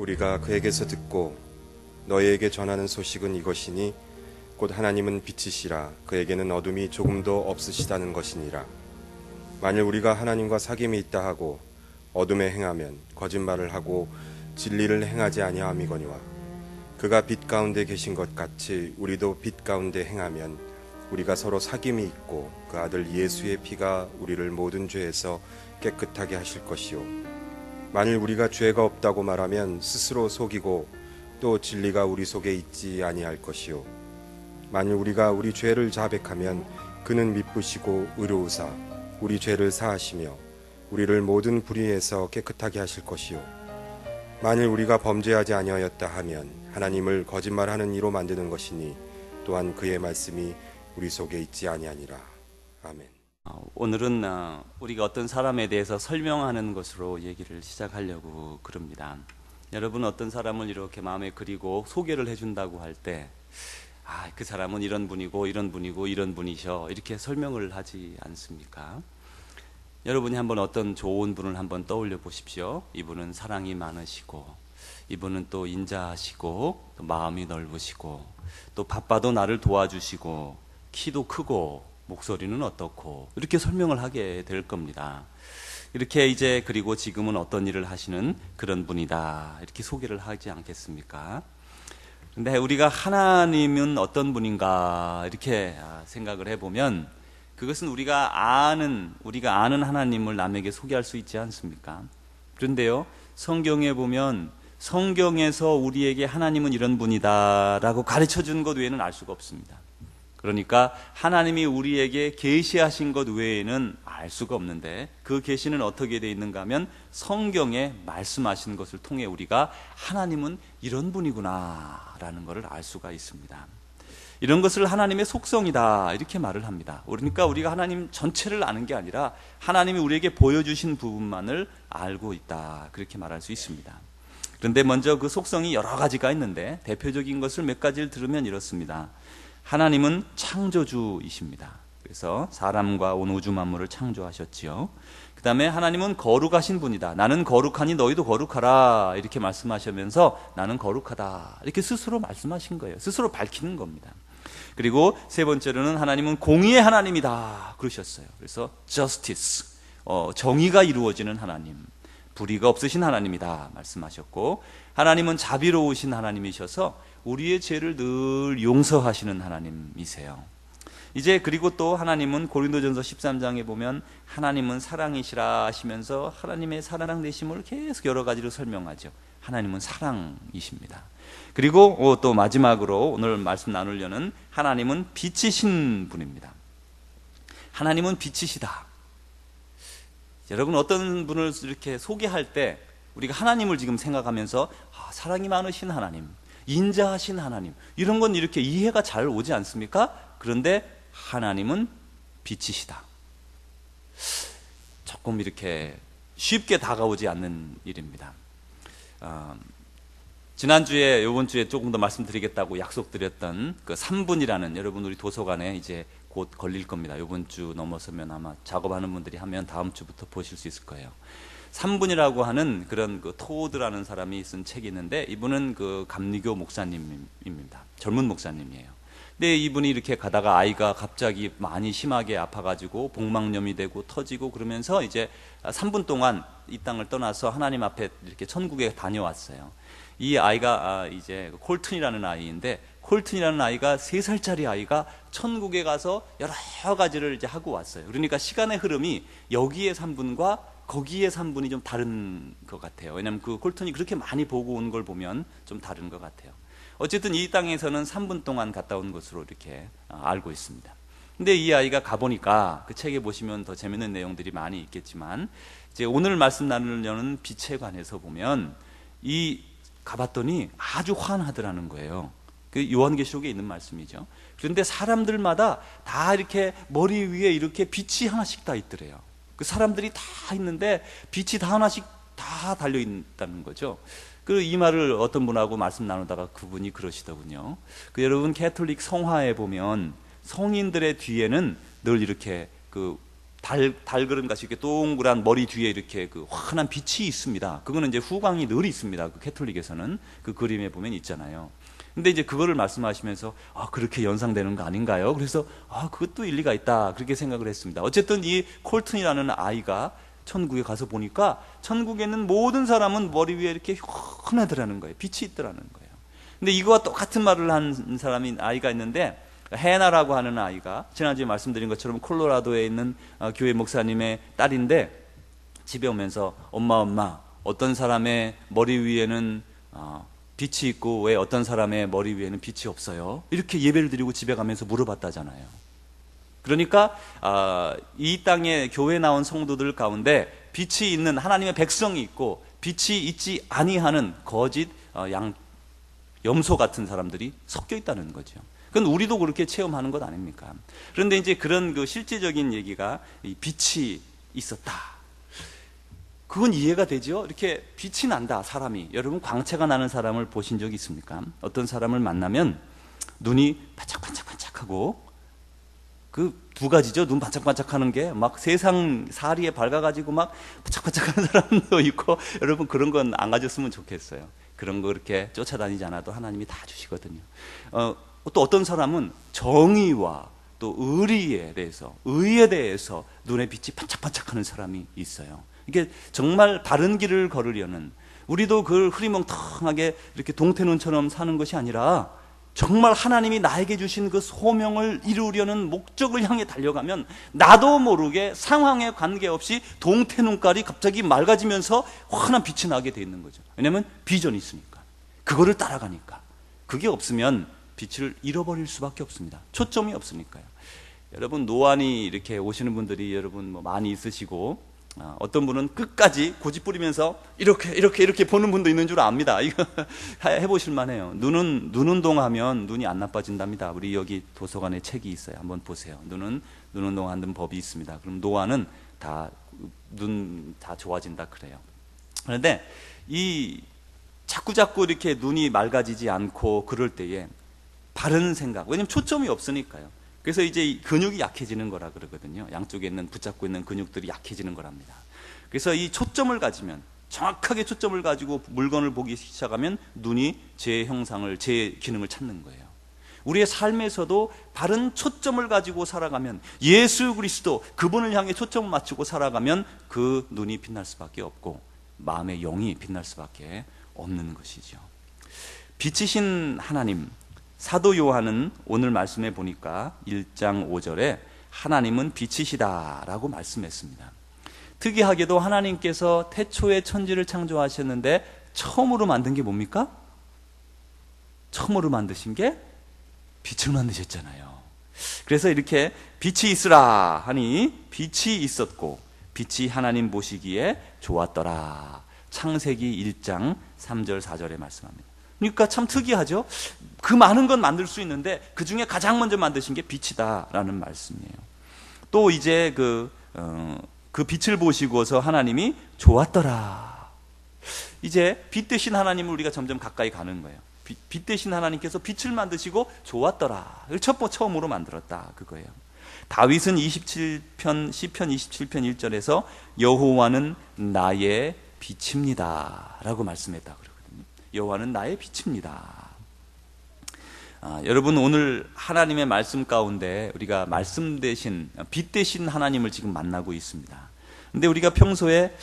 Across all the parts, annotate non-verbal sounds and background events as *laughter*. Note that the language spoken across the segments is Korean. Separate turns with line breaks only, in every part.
우리가 그에게서 듣고 너희에게 전하는 소식은 이것이니 곧 하나님은 빛이시라. 그에게는 어둠이 조금도 없으시다는 것이니라. 만일 우리가 하나님과 사귐이 있다 하고 어둠에 행하면 거짓말을 하고 진리를 행하지 아니함이거니와 그가 빛 가운데 계신 것 같이 우리도 빛 가운데 행하면 우리가 서로 사귐이 있고 그 아들 예수의 피가 우리를 모든 죄에서 깨끗하게 하실 것이요 만일 우리가 죄가 없다고 말하면 스스로 속이고 또 진리가 우리 속에 있지 아니할 것이요. 만일 우리가 우리 죄를 자백하면 그는 미쁘시고 의로우사 우리 죄를 사하시며 우리를 모든 불의에서 깨끗하게 하실 것이요. 만일 우리가 범죄하지 아니하였다 하면 하나님을 거짓말하는 이로 만드는 것이니 또한 그의 말씀이 우리 속에 있지 아니하니라. 아멘.
어, 오늘은 어, 우리가 어떤 사람에 대해서 설명하는 것으로 얘기를 시작하려고 그럽니다. 여러분 어떤 사람을 이렇게 마음에 그리고 소개를 해준다고 할 때, 아, 그 사람은 이런 분이고 이런 분이고 이런 분이셔 이렇게 설명을 하지 않습니까? 여러분이 한번 어떤 좋은 분을 한번 떠올려 보십시오. 이분은 사랑이 많으시고, 이분은 또 인자하시고, 또 마음이 넓으시고, 또 바빠도 나를 도와주시고, 키도 크고, 목소리는 어떻고, 이렇게 설명을 하게 될 겁니다. 이렇게 이제 그리고 지금은 어떤 일을 하시는 그런 분이다. 이렇게 소개를 하지 않겠습니까? 근데 우리가 하나님은 어떤 분인가 이렇게 생각을 해보면 그것은 우리가 아는 우리가 아는 하나님을 남에게 소개할 수 있지 않습니까? 그런데요 성경에 보면 성경에서 우리에게 하나님은 이런 분이다라고 가르쳐 준 것 외에는 알 수가 없습니다. 그러니까 하나님이 우리에게 계시하신 것 외에는 알 수가 없는데 그 계시는 어떻게 돼 있는가 하면 성경에 말씀하신 것을 통해 우리가 하나님은 이런 분이구나라는 것을 알 수가 있습니다. 이런 것을 하나님의 속성이다 이렇게 말을 합니다. 그러니까 우리가 하나님 전체를 아는 게 아니라 하나님이 우리에게 보여주신 부분만을 알고 있다 그렇게 말할 수 있습니다. 그런데 먼저 그 속성이 여러 가지가 있는데 대표적인 것을 몇 가지를 들으면 이렇습니다. 하나님은 창조주이십니다. 그래서 사람과 온 우주 만물을 창조하셨지요. 그 다음에 하나님은 거룩하신 분이다. 나는 거룩하니 너희도 거룩하라. 이렇게 말씀하시면서 나는 거룩하다. 이렇게 스스로 말씀하신 거예요. 스스로 밝히는 겁니다. 그리고 세 번째로는 하나님은 공의의 하나님이다. 그러셨어요. 그래서 justice. 어, 정의가 이루어지는 하나님. 불의가 없으신 하나님이다. 말씀하셨고, 하나님은 자비로우신 하나님이셔서 우리의 죄를 늘 용서하시는 하나님이세요. 이제 그리고 또 하나님은 고린도전서 13장에 보면 하나님은 사랑이시라 하시면서 하나님의 사랑 되심을 계속 여러 가지로 설명하죠. 하나님은 사랑이십니다. 그리고 어, 또 마지막으로 오늘 말씀 나누려는 하나님은 빛이신 분입니다. 하나님은 빛이시다. 여러분 어떤 분을 이렇게 소개할 때 우리가 하나님을 지금 생각하면서 아, 사랑이 많으신 하나님, 인자하신 하나님 이런 건 이렇게 이해가 잘 오지 않습니까? 그런데 하나님은 빛이시다. 조금 이렇게 쉽게 다가오지 않는 일입니다. 어, 지난주에, 요번 주에 조금 더 말씀드리겠다고 약속드렸던 그 3분이라는 여러분 우리 도서관에 이제 곧 걸릴 겁니다. 요번 주 넘어서면 아마 작업하는 분들이 하면 다음 주부터 보실 수 있을 거예요. 3분이라고 하는 그런 그 토드라는 사람이 쓴 책이 있는데 이분은 그 감리교 목사님입니다. 젊은 목사님이에요. 근데 이분이 이렇게 가다가 아이가 갑자기 많이 심하게 아파가지고 복막염이 되고 터지고 그러면서 이제 3분 동안 이 땅을 떠나서 하나님 앞에 이렇게 천국에 다녀왔어요. 이 아이가 아, 이제 콜튼이라는 아이인데 콜튼이라는 아이가 3살짜리 아이가 천국에 가서 여러 가지를 이제 하고 왔어요. 그러니까 시간의 흐름이 여기에 3분과 거기에 3분이 좀 다른 것 같아요. 왜냐하면 그 콜튼이 그렇게 많이 보고 온 걸 보면 좀 다른 것 같아요. 어쨌든 이 땅에서는 3분 동안 갔다 온 것으로 이렇게 어, 알고 있습니다. 근데 이 아이가 가보니까 그 책에 보시면 더 재밌는 내용들이 많이 있겠지만 이제 오늘 말씀 나누려는 빛에 관해서 보면 이 가봤더니 아주 환하더라는 거예요. 그 요한계시록에 있는 말씀이죠. 그런데 사람들마다 다 이렇게 머리 위에 이렇게 빛이 하나씩 다 있더래요. 그 사람들이 다 있는데 빛이 다 하나씩 다 달려 있다는 거죠. 그 이 말을 어떤 분하고 말씀 나누다가 그분이 그러시더군요. 그 여러분 캐톨릭 성화에 보면 성인들의 뒤에는 늘 이렇게 그 달, 달그름 같이 이렇게 동그란 머리 뒤에 이렇게 그 환한 빛이 있습니다. 그거는 이제 후광이 늘 있습니다. 그 캐톨릭에서는 그 그림에 보면 있잖아요. 근데 이제 그거를 말씀하시면서 아, 그렇게 연상되는 거 아닌가요? 그래서 아, 그것도 일리가 있다. 그렇게 생각을 했습니다. 어쨌든 이 콜튼이라는 아이가 천국에 가서 보니까 천국에는 모든 사람은 머리 위에 이렇게 환하더라는 거예요. 빛이 있더라는 거예요. 근데 이거와 똑같은 말을 한 사람이 아이가 있는데 해나라고 하는 아이가 지난주에 말씀드린 것처럼 콜로라도에 있는 어, 교회 목사님의 딸인데 집에 오면서 엄마 엄마 어떤 사람의 머리 위에는 어, 빛이 있고 왜 어떤 사람의 머리 위에는 빛이 없어요? 이렇게 예배를 드리고 집에 가면서 물어봤다잖아요. 그러니까 아, 이 땅에 교회 나온 성도들 가운데 빛이 있는 하나님의 백성이 있고 빛이 있지 아니하는 거짓 어, 양 염소 같은 사람들이 섞여 있다는 거죠. 그건 우리도 그렇게 체험하는 것 아닙니까? 그런데 이제 그런 그 실제적인 얘기가 이 빛이 있었다. 그건 이해가 되죠? 이렇게 빛이 난다, 사람이. 여러분, 광채가 나는 사람을 보신 적 있습니까? 어떤 사람을 만나면 눈이 반짝반짝반짝하고 그 두 가지죠. 눈 반짝반짝하는 게 막 세상 사리에 밝아가지고 막 반짝반짝하는 사람도 *laughs* 있고 여러분 그런 건 안 가졌으면 좋겠어요. 그런 거 그렇게 쫓아다니지 않아도 하나님이 다 주시거든요. 어, 또 어떤 사람은 정의와 또 의리에 대해서 의에 대해서 눈에 빛이 반짝반짝하는 사람이 있어요. 이게 정말 바른 길을 걸으려는 우리도 그 흐리멍텅하게 이렇게 동태눈처럼 사는 것이 아니라 정말 하나님이 나에게 주신 그 소명을 이루려는 목적을 향해 달려가면 나도 모르게 상황에 관계없이 동태 눈깔이 갑자기 맑아지면서 환한 빛이 나게 돼 있는 거죠. 왜냐하면 비전이 있으니까. 그거를 따라가니까. 그게 없으면 빛을 잃어버릴 수밖에 없습니다. 초점이 없으니까요. 여러분 노안이 이렇게 오시는 분들이 여러분 뭐 많이 있으시고 어, 어떤 분은 끝까지 고집 부리면서 이렇게 이렇게 이렇게 보는 분도 있는 줄 압니다. *laughs* 이거 해보실 만해요. 눈은 눈 운동하면 눈이 안 나빠진답니다. 우리 여기 도서관에 책이 있어요. 한번 보세요. 눈은 눈 운동하는 법이 있습니다. 그럼 노안은 다눈 다 좋아진다 그래요. 그런데 이 자꾸 자꾸 이렇게 눈이 맑아지지 않고 그럴 때에 바른 생각. 왜냐면 초점이 없으니까요. 그래서 이제 이 근육이 약해지는 거라 그러거든요. 양쪽에 있는 붙잡고 있는 근육들이 약해지는 거랍니다. 그래서 이 초점을 가지면 정확하게 초점을 가지고 물건을 보기 시작하면 눈이 제 형상을 제 기능을 찾는 거예요. 우리의 삶에서도 바른 초점을 가지고 살아가면 예수 그리스도 그분을 향해 초점을 맞추고 살아가면 그 눈이 빛날 수밖에 없고 마음의 영이 빛날 수밖에 없는 것이죠. 빛이신 하나님 사도 요한은 오늘 말씀해 보니까 1장 5절에 하나님은 빛이시다라고 말씀했습니다. 특이하게도 하나님께서 태초에 천지를 창조하셨는데 처음으로 만든 게 뭡니까? 처음으로 만드신 게 빛을 만드셨잖아요. 그래서 이렇게 빛이 있으라 하니 빛이 있었고 빛이 하나님 보시기에 좋았더라. 창세기 1장 3절 4절에 말씀합니다. 그러니까 참 특이하죠. 그 많은 건 만들 수 있는데 그 중에 가장 먼저 만드신 게 빛이다라는 말씀이에요. 또 이제 그, 어, 그 빛을 보시고서 하나님이 좋았더라. 이제 빛 대신 하나님을 우리가 점점 가까이 가는 거예요. 빛, 빛 대신 하나님께서 빛을 만드시고 좋았더라. 첫 번, 처음으로 만들었다. 그거예요. 다윗은 27편, 시편 27편 1절에서 여호와는 나의 빛입니다. 라고 말씀했다. 그러거든요. 여호와는 나의 빛입니다. 아, 여러분 오늘 하나님의 말씀 가운데 우리가 말씀 대신 빛 대신 하나님을 지금 만나고 있습니다. 근데 우리가 평소에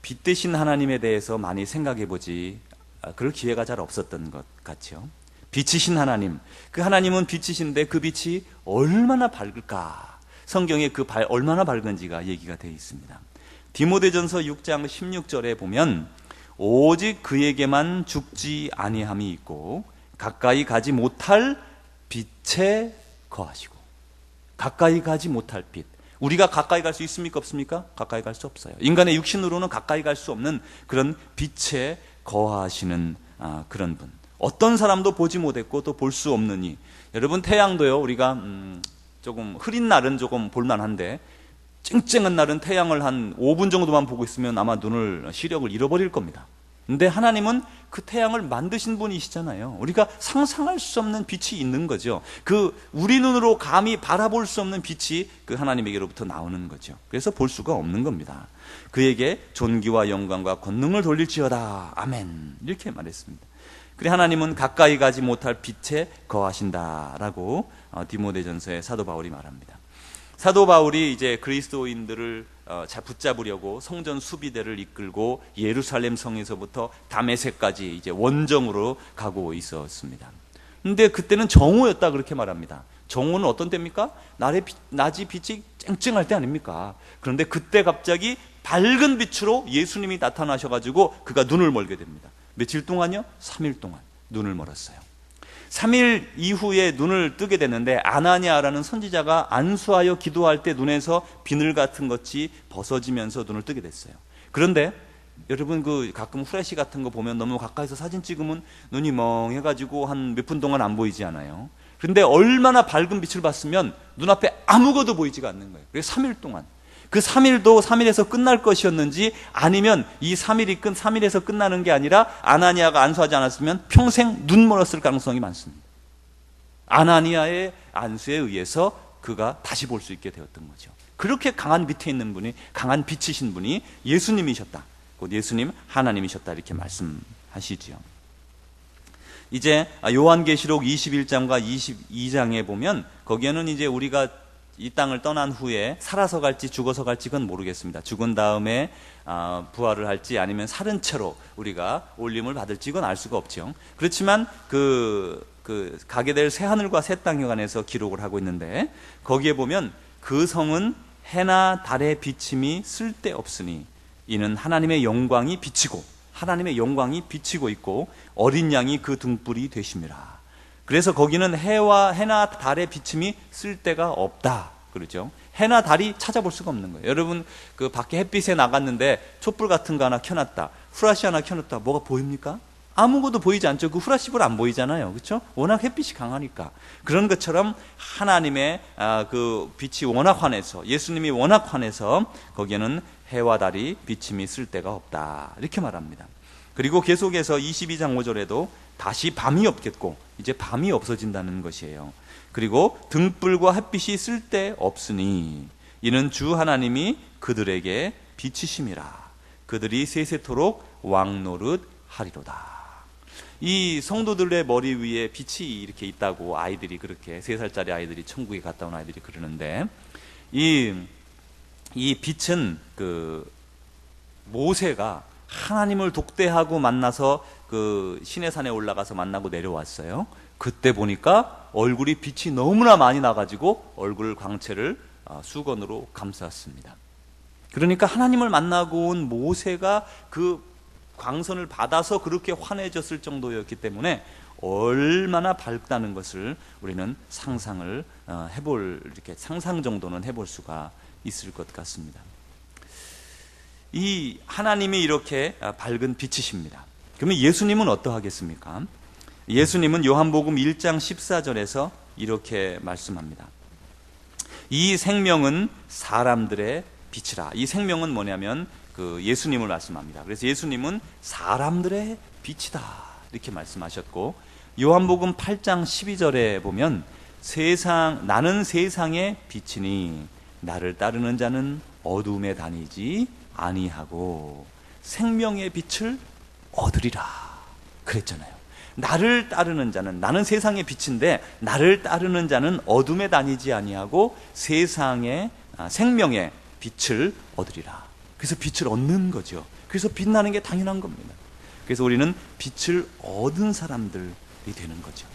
빛 대신 하나님에 대해서 많이 생각해 보지 아, 그럴 기회가 잘 없었던 것 같죠. 빛이신 하나님, 그 하나님은 빛이신데 그 빛이 얼마나 밝을까? 성경에 그 발, 얼마나 밝은지가 얘기가 되어 있습니다. 디모데전서 6장 16절에 보면 오직 그에게만 죽지 아니함이 있고 가까이 가지 못할 빛에 거하시고 가까이 가지 못할 빛. 우리가 가까이 갈 수 있습니까 없습니까? 가까이 갈 수 없어요. 인간의 육신으로는 가까이 갈 수 없는 그런 빛에 거하시는 아, 그런 분. 어떤 사람도 보지 못했고 또 볼 수 없느니 여러분 태양도요 우리가 음, 조금 흐린 날은 조금 볼만한데 쨍쨍한 날은 태양을 한 5분 정도만 보고 있으면 아마 눈을 시력을 잃어버릴 겁니다. 근데 하나님은 그 태양을 만드신 분이시잖아요. 우리가 상상할 수 없는 빛이 있는 거죠. 그 우리 눈으로 감히 바라볼 수 없는 빛이 그 하나님에게로부터 나오는 거죠. 그래서 볼 수가 없는 겁니다. 그에게 존귀와 영광과 권능을 돌릴지어다. 아멘. 이렇게 말했습니다. 그래 하나님은 가까이 가지 못할 빛에 거하신다라고 어, 디모데전서에 사도 바울이 말합니다. 사도 바울이 이제 그리스도인들을 어, 자 붙잡으려고 성전 수비대를 이끌고 예루살렘 성에서부터 다메섹까지 이제 원정으로 가고 있었습니다. 근데 그때는 정오였다 그렇게 말합니다. 정오는 어떤 때입니까? 날의 빛, 낮이 빛이 쨍쨍할 때 아닙니까? 그런데 그때 갑자기 밝은 빛으로 예수님이 나타나셔가지고 그가 눈을 멀게 됩니다. 며칠 동안요? 3일 동안 눈을 멀었어요. 3일 이후에 눈을 뜨게 됐는데 아나니아라는 선지자가 안수하여 기도할 때 눈에서 비늘 같은 것이 벗어지면서 눈을 뜨게 됐어요. 그런데 여러분 그 가끔 후레쉬 같은 거 보면 너무 가까이서 사진 찍으면 눈이 멍해가지고 한 몇 분 동안 안 보이지 않아요. 그런데 얼마나 밝은 빛을 봤으면 눈앞에 아무것도 보이지가 않는 거예요. 그래서 3일 동안 그 3일도 3일에서 끝날 것이었는지 아니면 이 3일이 끝 3일에서 끝나는 게 아니라 아나니아가 안수하지 않았으면 평생 눈 멀었을 가능성이 많습니다. 아나니아의 안수에 의해서 그가 다시 볼 수 있게 되었던 거죠. 그렇게 강한 밑에 있는 분이 강한 빛이신 분이 예수님이셨다. 곧 예수님 하나님이셨다 이렇게 말씀하시지요. 이제 요한계시록 21장과 22장에 보면 거기에는 이제 우리가 이 땅을 떠난 후에 살아서 갈지 죽어서 갈지 그건 모르겠습니다. 죽은 다음에 아, 부활을 할지 아니면 살은 채로 우리가 올림을 받을지 그건 알 수가 없죠. 그렇지만 그, 그 가게 될 새 하늘과 새 땅에 관해서 기록을 하고 있는데 거기에 보면 그 성은 해나 달의 비침이 쓸데없으니 이는 하나님의 영광이 비치고 하나님의 영광이 비치고 있고 어린 양이 그 등불이 되심이라. 그래서 거기는 해와 해나 달의 비침이 쓸데가 없다. 그러죠. 해나 달이 찾아볼 수가 없는 거예요. 여러분 그 밖에 햇빛에 나갔는데 촛불 같은 거 하나 켜놨다. 후라시 하나 켜놨다. 뭐가 보입니까? 아무것도 보이지 않죠. 그 후라시불 안 보이잖아요. 그렇죠? 워낙 햇빛이 강하니까. 그런 것처럼 하나님의 아, 그 빛이 워낙 환해서 예수님이 워낙 환해서 거기에는 해와 달이 비침이 쓸 데가 없다. 이렇게 말합니다. 그리고 계속해서 22장 5절에도 다시 밤이 없겠고 이제 밤이 없어진다는 것이에요. 그리고 등불과 햇빛이 쓸데 없으니 이는 주 하나님이 그들에게 빛이심이라. 그들이 세세토록 왕노릇 하리로다. 이 성도들의 머리 위에 빛이 이렇게 있다고 아이들이 그렇게 세 살짜리 아이들이 천국에 갔다 온 아이들이 그러는데 이, 이 빛은 그 모세가 하나님을 독대하고 만나서 그 신의 산에 올라가서 만나고 내려왔어요. 그때 보니까 얼굴이 빛이 너무나 많이 나가지고 얼굴 광채를 아, 수건으로 감쌌습니다. 그러니까 하나님을 만나고 온 모세가 그 광선을 받아서 그렇게 환해졌을 정도였기 때문에 얼마나 밝다는 것을 우리는 상상을 어, 해볼 이렇게 상상 정도는 해볼 수가 있을 것 같습니다. 이 하나님이 이렇게 아, 밝은 빛이십니다. 그러면 예수님은 어떠하겠습니까? 예수님은 요한복음 1장 14절에서 이렇게 말씀합니다. 이 생명은 사람들의 빛이라. 이 생명은 뭐냐면 그 예수님을 말씀합니다. 그래서 예수님은 사람들의 빛이다. 이렇게 말씀하셨고 요한복음 8장 12절에 보면 세상 나는 세상의 빛이니 나를 따르는 자는 어둠에 다니지 아니하고 생명의 빛을 얻으리라 그랬잖아요. 나를 따르는 자는 나는 세상의 빛인데 나를 따르는 자는 어둠에 다니지 아니하고 세상의 아, 생명의 빛을 얻으리라. 그래서 빛을 얻는 거죠. 그래서 빛나는 게 당연한 겁니다. 그래서 우리는 빛을 얻은 사람들이 되는 거죠.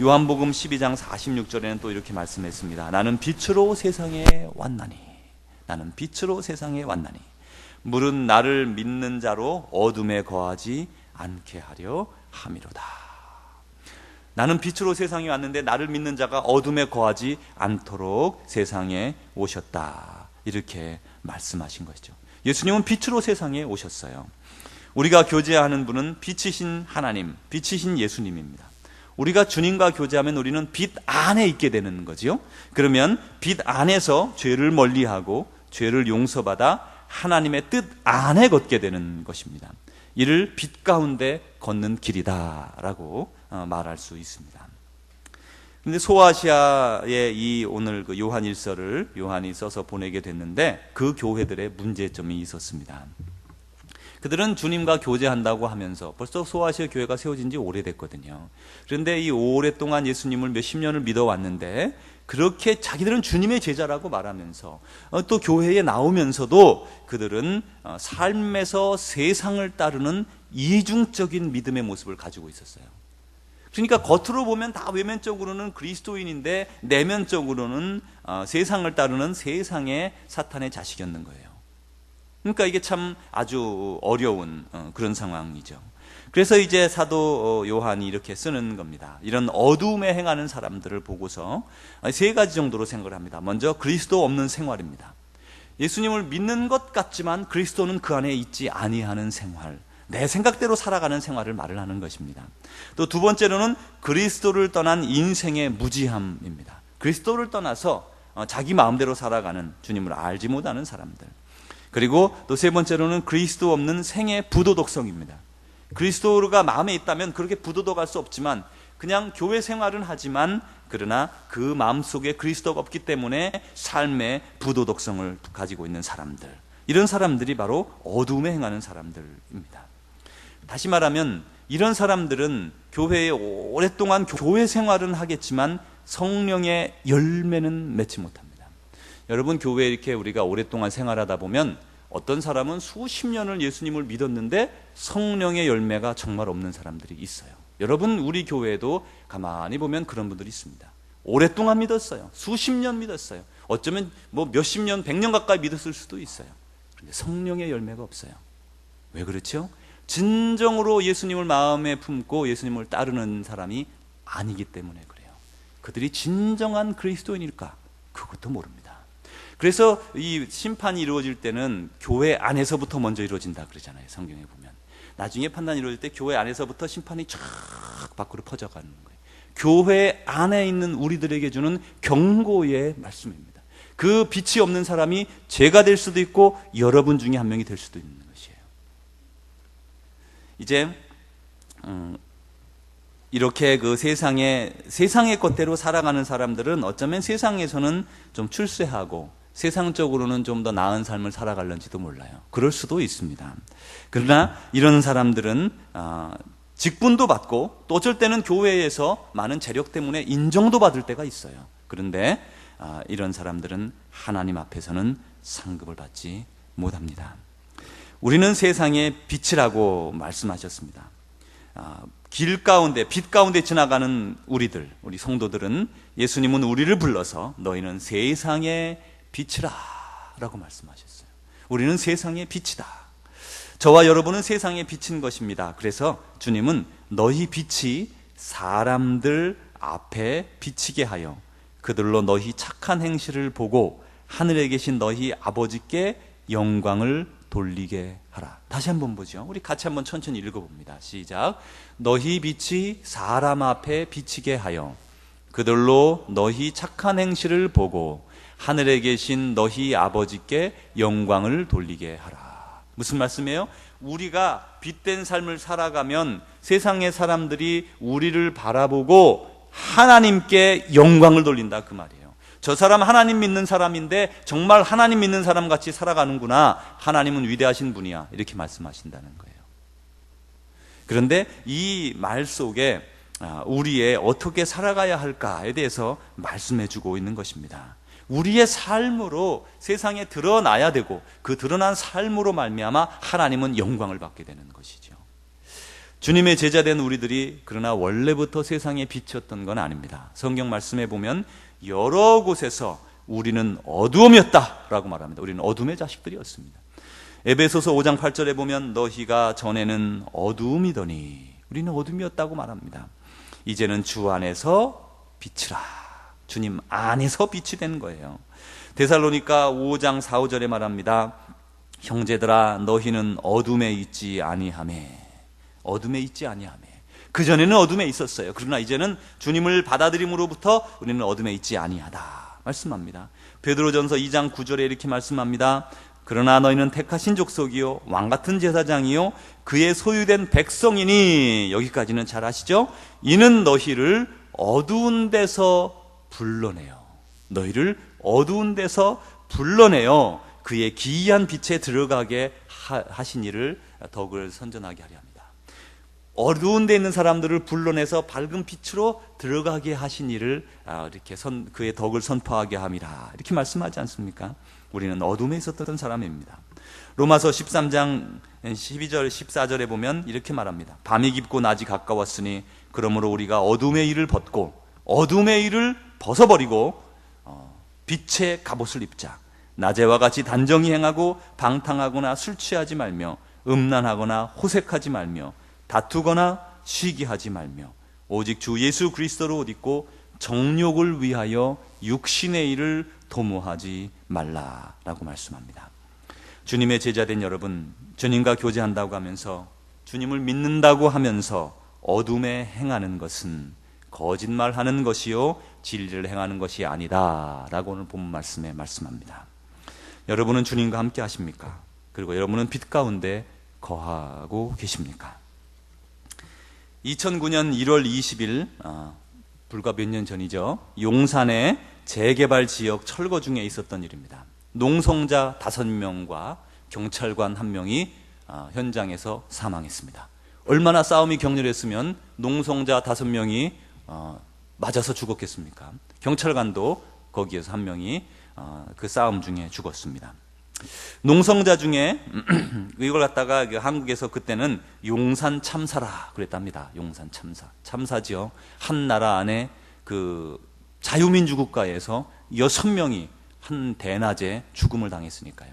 요한복음 12장 46절에는 또 이렇게 말씀했습니다. 나는 빛으로 세상에 왔나니. 나는 빛으로 세상에 왔나니. 물은 나를 믿는 자로 어둠에 거하지 않게 하려 함이로다. 나는 빛으로 세상에 왔는데 나를 믿는 자가 어둠에 거하지 않도록 세상에 오셨다. 이렇게 말씀하신 것이죠. 예수님은 빛으로 세상에 오셨어요. 우리가 교제하는 분은 빛이신 하나님, 빛이신 예수님입니다. 우리가 주님과 교제하면 우리는 빛 안에 있게 되는 거지요. 그러면 빛 안에서 죄를 멀리하고 죄를 용서받아 하나님의 뜻 안에 걷게 되는 것입니다. 이를 빛 가운데 걷는 길이다라고 어, 말할 수 있습니다. 근데 소아시아의 이 오늘 그 요한 일서를 요한이 써서 보내게 됐는데 그 교회들의 문제점이 있었습니다. 그들은 주님과 교제한다고 하면서 벌써 소아시아 교회가 세워진 지 오래됐거든요. 그런데 이 오랫동안 예수님을 몇십 년을 믿어왔는데 그렇게 자기들은 주님의 제자라고 말하면서 어, 또 교회에 나오면서도 그들은 어, 삶에서 세상을 따르는 이중적인 믿음의 모습을 가지고 있었어요. 그러니까 겉으로 보면 다 외면적으로는 그리스도인인데 내면적으로는 어, 세상을 따르는 세상의 사탄의 자식이었는 거예요. 그러니까 이게 참 아주 어려운 어, 그런 상황이죠. 그래서 이제 사도 어, 요한이 이렇게 쓰는 겁니다. 이런 어두움에 행하는 사람들을 보고서 세 가지 정도로 생각을 합니다. 먼저 그리스도 없는 생활입니다. 예수님을 믿는 것 같지만 그리스도는 그 안에 있지 아니하는 생활. 내 생각대로 살아가는 생활을 말을 하는 것입니다. 또 두 번째로는 그리스도를 떠난 인생의 무지함입니다. 그리스도를 떠나서 어, 자기 마음대로 살아가는 주님을 알지 못하는 사람들. 그리고 또 세 번째로는 그리스도 없는 생의 부도덕성입니다. 그리스도가 마음에 있다면 그렇게 부도덕할 수 없지만 그냥 교회 생활은 하지만 그러나 그 마음 속에 그리스도가 없기 때문에 삶의 부도덕성을 가지고 있는 사람들. 이런 사람들이 바로 어둠에 행하는 사람들입니다. 다시 말하면 이런 사람들은 교회에 오랫동안 교회 생활은 하겠지만 성령의 열매는 맺지 못합니다. 여러분 교회에 이렇게 우리가 오랫동안 생활하다 보면 어떤 사람은 수십 년을 예수님을 믿었는데 성령의 열매가 정말 없는 사람들이 있어요. 여러분 우리 교회에도 가만히 보면 그런 분들이 있습니다. 오랫동안 믿었어요. 수십 년 믿었어요. 어쩌면 뭐 몇십 년, 백 년 가까이 믿었을 수도 있어요. 그런데 성령의 열매가 없어요. 왜 그렇죠? 진정으로 예수님을 마음에 품고 예수님을 따르는 사람이 아니기 때문에 그래요. 그들이 진정한 그리스도인일까? 그것도 모릅니다. 그래서 이 심판이 이루어질 때는 교회 안에서부터 먼저 이루어진다 그러잖아요. 성경에 보면. 나중에 판단이 이루어질 때 교회 안에서부터 심판이 쫙 밖으로 퍼져가는 거예요. 교회 안에 있는 우리들에게 주는 경고의 말씀입니다. 그 빛이 없는 사람이 죄가 될 수도 있고 여러분 중에 한 명이 될 수도 있는 것이에요. 이제 음, 이렇게 그 세상에 세상의 것대로 살아가는 사람들은 어쩌면 세상에서는 좀 출세하고 세상적으로는 좀 더 나은 삶을 살아갈는지도 몰라요. 그럴 수도 있습니다. 그러나 이런 사람들은 아, 직분도 받고 또 어쩔 때는 교회에서 많은 재력 때문에 인정도 받을 때가 있어요. 그런데 아, 이런 사람들은 하나님 앞에서는 상급을 받지 못합니다. 우리는 세상의 빛이라고 말씀하셨습니다. 아, 길 가운데 빛 가운데 지나가는 우리들, 우리 성도들은 예수님은 우리를 불러서 너희는 세상의 빛이라 라고 말씀하셨어요. 우리는 세상의 빛이다. 저와 여러분은 세상의 빛인 것입니다. 그래서 주님은 너희 빛이 사람들 앞에 비치게 하여 그들로 너희 착한 행실을 보고 하늘에 계신 너희 아버지께 영광을 돌리게 하라. 다시 한번 보죠. 우리 같이 한번 천천히 읽어봅니다. 시작. 너희 빛이 사람 앞에 비치게 하여 그들로 너희 착한 행실을 보고 하늘에 계신 너희 아버지께 영광을 돌리게 하라. 무슨 말씀이에요? 우리가 빛된 삶을 살아가면 세상의 사람들이 우리를 바라보고 하나님께 영광을 돌린다 그 말이에요. 저 사람 하나님 믿는 사람인데 정말 하나님 믿는 사람 같이 살아가는구나. 하나님은 위대하신 분이야. 이렇게 말씀하신다는 거예요. 그런데 이 말 속에 아, 우리의 어떻게 살아가야 할까에 대해서 말씀해 주고 있는 것입니다. 우리의 삶으로 세상에 드러나야 되고 그 드러난 삶으로 말미암아 하나님은 영광을 받게 되는 것이죠. 주님의 제자된 우리들이 그러나 원래부터 세상에 비쳤던 건 아닙니다. 성경 말씀에 보면 여러 곳에서 우리는 어두움이었다라고 말합니다. 우리는 어둠의 자식들이었습니다. 에베소서 5장 8절에 보면 너희가 전에는 어두움이더니 우리는 어둠이었다고 말합니다. 이제는 주 안에서 빛이라. 주님 안에서 빛이 된 거예요. 데살로니가 5장 4, 5절에 말합니다. 형제들아 너희는 어둠에 있지 아니하매 어둠에 있지 아니하매 그 전에는 어둠에 있었어요. 그러나 이제는 주님을 받아들임으로부터 우리는 어둠에 있지 아니하다 말씀합니다. 베드로전서 2장 9절에 이렇게 말씀합니다. 그러나 너희는 택하신 족속이요 왕 같은 제사장이요 그의 소유된 백성이니 여기까지는 잘 아시죠? 이는 너희를 어두운 데서 불러내요. 너희를 어두운 데서 불러내요. 그의 기이한 빛에 들어가게 하, 하신 이를 덕을 선전하게 하려 합니다. 어두운 데 있는 사람들을 불러내서 밝은 빛으로 들어가게 하신 이를 아, 이렇게 선, 그의 덕을 선포하게 함이라. 이렇게 말씀하지 않습니까? 우리는 어둠에 있었던 사람입니다. 로마서 13장 12절 14절에 보면 이렇게 말합니다. 밤이 깊고 낮이 가까웠으니 그러므로 우리가 어둠의 일을 벗고 어둠의 일을 벗어버리고 어, 빛의 갑옷을 입자. 낮에와 같이 단정히 행하고 방탕하거나 술 취하지 말며 음란하거나 호색하지 말며 다투거나 시기하지 말며 오직 주 예수 그리스도로 옷 입고 정욕을 위하여 육신의 일을 도모하지 말라라고 말씀합니다. 주님의 제자된 여러분, 주님과 교제한다고 하면서 주님을 믿는다고 하면서 어둠에 행하는 것은 거짓말하는 것이요 진리를 행하는 것이 아니다라고 오늘 본 말씀에 말씀합니다. 여러분은 주님과 함께 하십니까? 그리고 여러분은 빛 가운데 거하고 계십니까? 2009년 1월 20일 아, 불과 몇 년 전이죠. 용산의 재개발 지역 철거 중에 있었던 일입니다. 농성자 다섯 명과 경찰관 한 명이 아, 현장에서 사망했습니다. 얼마나 싸움이 격렬했으면 농성자 다섯 명이 어, 맞아서 죽었겠습니까? 경찰관도 거기에서 한 명이 어, 그 싸움 중에 죽었습니다. 농성자 중에 *clears throat* 이걸 갖다가 그 한국에서 그때는 용산 참사라 그랬답니다. 용산 참사. 참사지요. 한 나라 안에 그 자유민주 국가에서 여섯 명이 한 대낮에 죽음을 당했으니까요.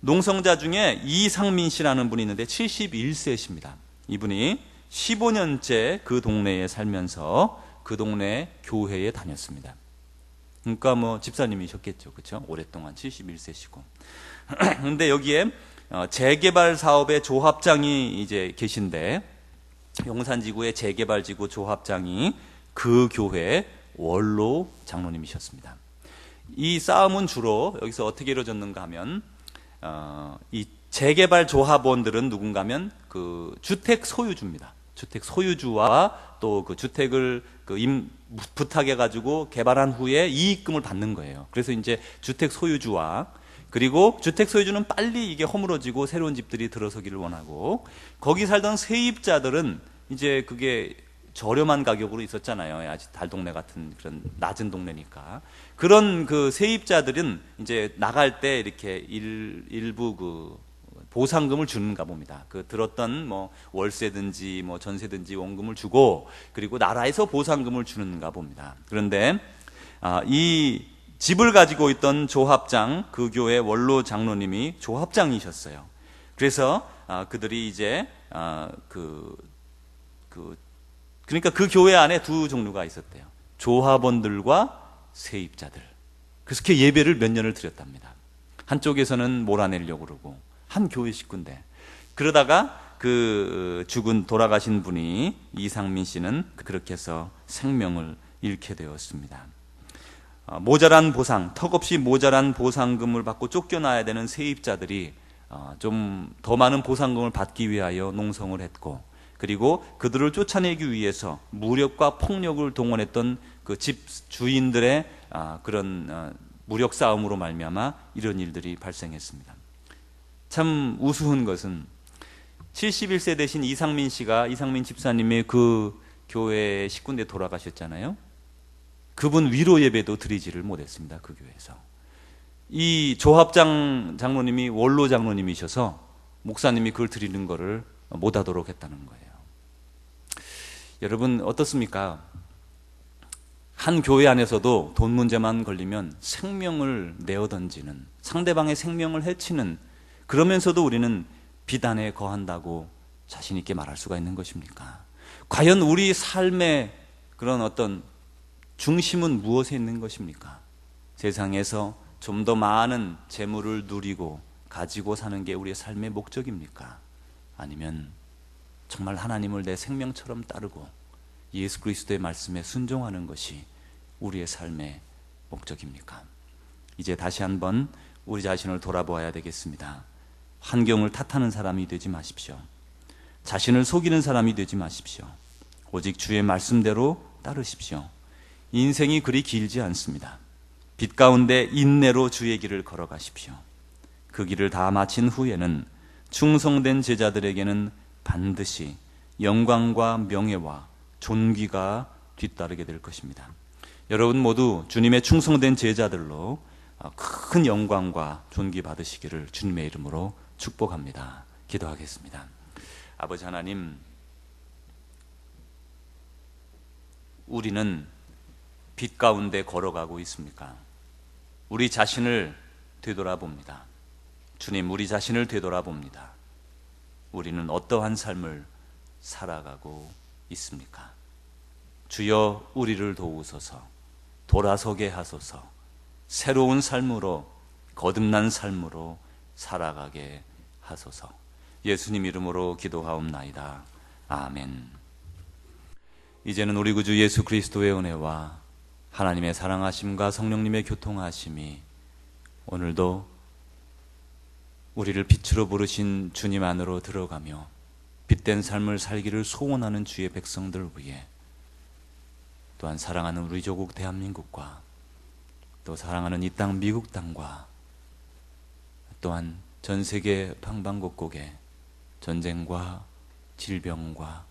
농성자 중에 이상민 씨라는 분이 있는데 71세십니다. 이분이 15년째 그 동네에 살면서 그 동네 교회에 다녔습니다. 그러니까 뭐 집사님이셨겠죠. 그렇죠? 오랫동안 71세시고. *clears throat* 근데 여기에 어, 재개발 사업의 조합장이 이제 계신데 용산지구의 재개발 지구 조합장이 그 교회 원로 장로님이셨습니다. 이 싸움은 주로 여기서 어떻게 이루어졌는가 하면 어, 이 재개발 조합원들은 누군가면 그 주택 소유주입니다. 주택 소유주와 또 그 주택을 그 임, 부탁해 가지고 개발한 후에 이익금을 받는 거예요. 그래서 이제 주택 소유주와 그리고 주택 소유주는 빨리 이게 허물어지고 새로운 집들이 들어서기를 원하고 거기 살던 세입자들은 이제 그게 저렴한 가격으로 있었잖아요. 아직 달동네 같은 그런 낮은 동네니까. 그런 그 세입자들은 이제 나갈 때 이렇게 일, 일부 그 보상금을 주는가 봅니다. 그 들었던 뭐 월세든지 뭐 전세든지 원금을 주고 그리고 나라에서 보상금을 주는가 봅니다. 그런데 아, 이 집을 가지고 있던 조합장 그 교회 원로 장로님이 조합장이셨어요. 그래서 아, 그들이 이제 아, 그, 그 그러니까 그 교회 안에 두 종류가 있었대요. 조합원들과 세입자들. 그래서 그 예배를 몇 년을 드렸답니다. 한쪽에서는 몰아내려고 그러고 한 교회 식구인데 그러다가 그 죽은 돌아가신 분이 이상민 씨는 그렇게 해서 생명을 잃게 되었습니다. 어, 모자란 보상, 턱없이 모자란 보상금을 받고 쫓겨나야 되는 세입자들이 어, 좀더 많은 보상금을 받기 위하여 농성을 했고 그리고 그들을 쫓아내기 위해서 무력과 폭력을 동원했던 그 집 주인들의 아, 그런 어, 무력 싸움으로 말미암아 이런 일들이 발생했습니다. 참 우스운 것은 71세 되신 이상민 씨가 이상민 집사님의 그 교회 식구인데 돌아가셨잖아요. 그분 위로 예배도 드리지를 못했습니다. 그 교회에서. 이 조합장 장로님이 원로 장로님이셔서 목사님이 그걸 드리는 거를 못하도록 했다는 거예요. 여러분 어떻습니까? 한 교회 안에서도 돈 문제만 걸리면 생명을 내어 던지는 상대방의 생명을 해치는 그러면서도 우리는 비단에 거한다고 자신 있게 말할 수가 있는 것입니까? 과연 우리 삶의 그런 어떤 중심은 무엇에 있는 것입니까? 세상에서 좀 더 많은 재물을 누리고 가지고 사는 게 우리의 삶의 목적입니까? 아니면 정말 하나님을 내 생명처럼 따르고 예수 그리스도의 말씀에 순종하는 것이 우리의 삶의 목적입니까? 이제 다시 한번 우리 자신을 돌아보아야 되겠습니다. 환경을 탓하는 사람이 되지 마십시오. 자신을 속이는 사람이 되지 마십시오. 오직 주의 말씀대로 따르십시오. 인생이 그리 길지 않습니다. 빛 가운데 인내로 주의 길을 걸어가십시오. 그 길을 다 마친 후에는 충성된 제자들에게는 반드시 영광과 명예와 존귀가 뒤따르게 될 것입니다. 여러분 모두 주님의 충성된 제자들로 큰 영광과 존귀 받으시기를 주님의 이름으로 축복합니다. 기도하겠습니다. 아버지 하나님, 우리는 빛 가운데 걸어가고 있습니까? 우리 자신을 되돌아봅니다. 주님, 우리 자신을 되돌아봅니다. 우리는 어떠한 삶을 살아가고 있습니까? 주여 우리를 도우소서, 돌아서게 하소서, 새로운 삶으로, 거듭난 삶으로 살아가게 하소서. 예수님 이름으로 기도하옵나이다. 아멘. 이제는 우리 구주 예수 그리스도의 은혜와 하나님의 사랑하심과 성령님의 교통하심이 오늘도 우리를 빛으로 부르신 주님 안으로 들어가며 빛된 삶을 살기를 소원하는 주의 백성들 위해 또한 사랑하는 우리 조국 대한민국과 또 사랑하는 이 땅 미국 땅과 또한 전 세계 방방곡곡에 전쟁과 질병과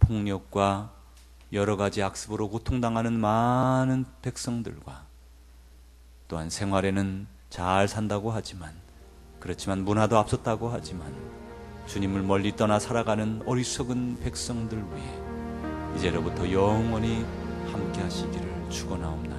폭력과 여러 가지 악습으로 고통당하는 많은 백성들과 또한 생활에는 잘 산다고 하지만 그렇지만 문화도 앞섰다고 하지만 주님을 멀리 떠나 살아가는 어리석은 백성들 위해 이제로부터 영원히 함께 하시기를 축원하옵나이다.